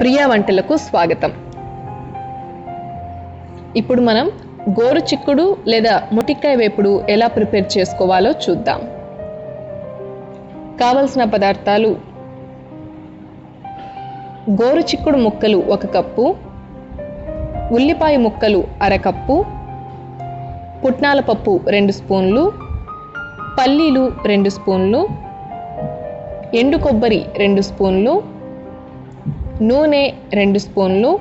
ప్రియా వంటలకు స్వాగతం. ఇప్పుడు మనం గోరు చిక్కుడు లేదా ముటిక్కాయ వేపుడు ఎలా ప్రిపేర్ చేసుకోవాలో చూద్దాం. కావలసిన పదార్థాలు గోరు చిక్కుడు ముక్కలు ఒక కప్పు ఉల్లిపాయ ముక్కలు అరకప్పు పుట్నాల పప్పు రెండు స్పూన్లు పల్లీలు రెండు స్పూన్లు ఎండు కొబ్బరి రెండు స్పూన్లు నూనె రెండు స్పూన్లు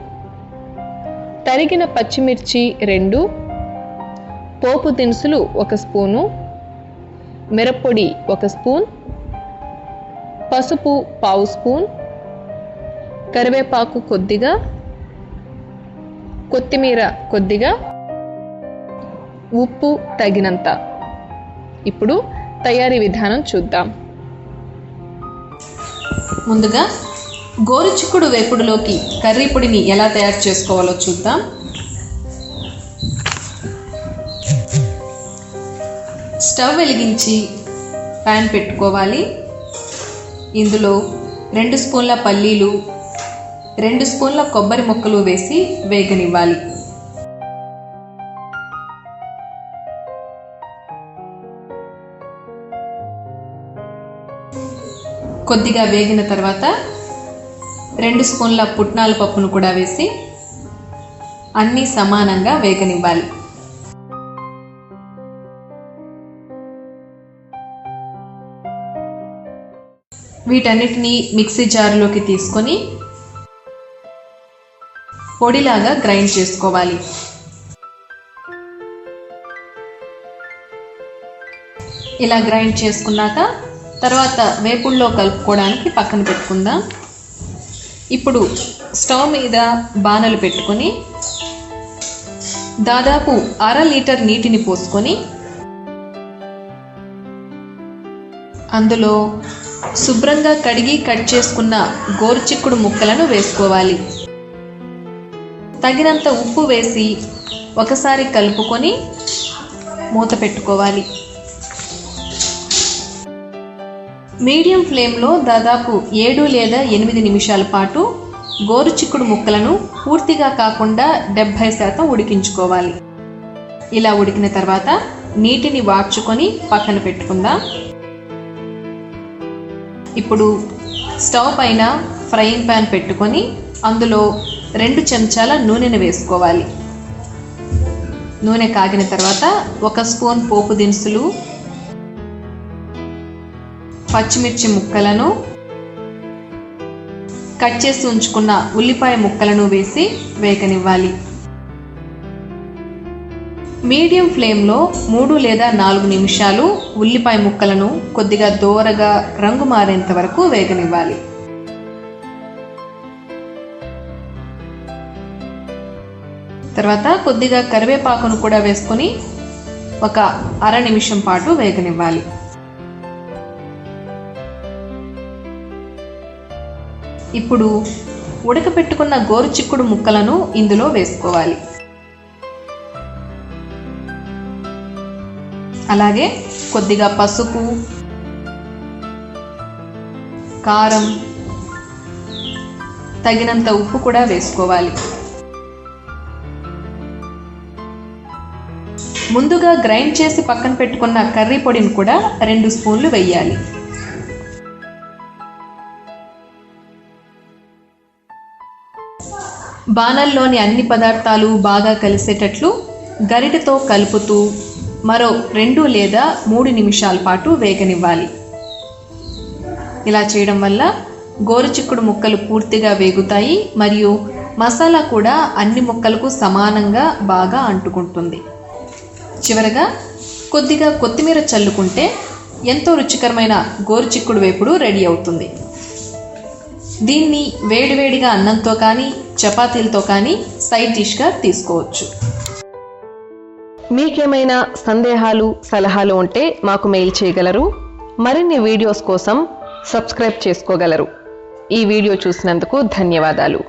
తరిగిన పచ్చిమిర్చి రెండు పోపు దినుసులు ఒక స్పూను మిరప్పొడి ఒక స్పూన్ పసుపు పావు స్పూన్ కరివేపాకు కొద్దిగా కొత్తిమీర కొద్దిగా ఉప్పు తగినంత. ఇప్పుడు తయారీ విధానం చూద్దాం. ముందుగా గోరుచిక్కుడు వేపుడులోకి కర్రీ పొడిని ఎలా తయారు చేసుకోవాలో చూద్దాం. స్టవ్ వెలిగించి ప్యాన్ పెట్టుకోవాలి. ఇందులో రెండు స్పూన్ల పల్లీలు రెండు స్పూన్ల కొబ్బరి ముక్కలు వేసి వేగనివ్వాలి. కొద్దిగా వేగిన తర్వాత రెండు స్పూన్ల పుట్నాల పప్పును కూడా వేసి అన్నీ సమానంగా వేగనివ్వాలి. వీటన్నిటిని మిక్సీ జార్లోకి తీసుకొని పొడిలాగా గ్రైండ్ చేసుకోవాలి. ఇలా గ్రైండ్ చేసుకున్నాక తర్వాత వేపుల్లో కలుపుకోవడానికి పక్కన పెట్టుకుందాం. ఇప్పుడు స్టవ్ మీద బాణలు పెట్టుకొని దాదాపు అర లీటర్ నీటిని పోసుకొని అందులో శుభ్రంగా కడిగి కట్ చేసుకున్న గోరుచిక్కుడు ముక్కలను వేసుకోవాలి. తగినంత ఉప్పు వేసి ఒకసారి కలుపుకొని మూత పెట్టుకోవాలి. మీడియం ఫ్లేమ్లో దాదాపు ఏడు లేదా ఎనిమిది నిమిషాల పాటు గోరుచిక్కుడు ముక్కలను పూర్తిగా కాకుండా డెబ్భై శాతం ఉడికించుకోవాలి. ఇలా ఉడికిన తర్వాత నీటిని వాడ్చుకొని పక్కన పెట్టుకుందాం. ఇప్పుడు స్టవ్ పైన ఫ్రైయింగ్ ప్యాన్ పెట్టుకొని అందులో రెండు చెంచాల నూనెను వేసుకోవాలి. నూనె కాగిన తర్వాత ఒక స్పూన్ పోపు దినుసులు పచ్చిమిర్చి ముక్కలను కట్ చేసి ఉంచుకున్న ఉల్లిపాయ ముక్కలను వేసి వేగనివ్వాలి. మీడియం ఫ్లేమ్లో మూడు లేదా నాలుగు నిమిషాలు ఉల్లిపాయ ముక్కలను కొద్దిగా దోరగా రంగు మారేంత వరకు వేగనివ్వాలి. తర్వాత కొద్దిగా కరివేపాకును కూడా వేసుకొని ఒక అర నిమిషం పాటు వేగనివ్వాలి. ఇప్పుడు ఉడకపెట్టుకున్న గోరుచిక్కుడు ముక్కలను ఇందులో వేసుకోవాలి. అలాగే కొద్దిగా పసుపు కారం తగినంత ఉప్పు కూడా వేసుకోవాలి. ముందుగా గ్రైండ్ చేసి పక్కన పెట్టుకున్న కర్రీ పొడిని కూడా రెండు స్పూన్లు వేయాలి. బాణల్లోని అన్ని పదార్థాలు బాగా కలిసేటట్లు గరిటెతో కలుపుతూ మరో రెండు లేదా మూడు నిమిషాల పాటు వేగనివ్వాలి. ఇలా చేయడం వల్ల గోరుచిక్కుడు ముక్కలు పూర్తిగా వేగుతాయి మరియు మసాలా కూడా అన్ని ముక్కలకు సమానంగా బాగా అంటుకుంటుంది. చివరగా కొద్దిగా కొత్తిమీర చల్లుకుంటే ఎంతో రుచికరమైన గోరుచిక్కుడు వేపుడు రెడీ అవుతుంది. దీన్ని వేడివేడిగా అన్నంతో కానీ చపాతీలతో కానీ సైడ్ డిష్గా తీసుకోవచ్చు. మీకేమైనా సందేహాలు సలహాలు ఉంటే మాకు మెయిల్ చేయగలరు. మరిన్ని వీడియోస్ కోసం సబ్స్క్రైబ్ చేసుకోగలరు. ఈ వీడియో చూసినందుకు ధన్యవాదాలు.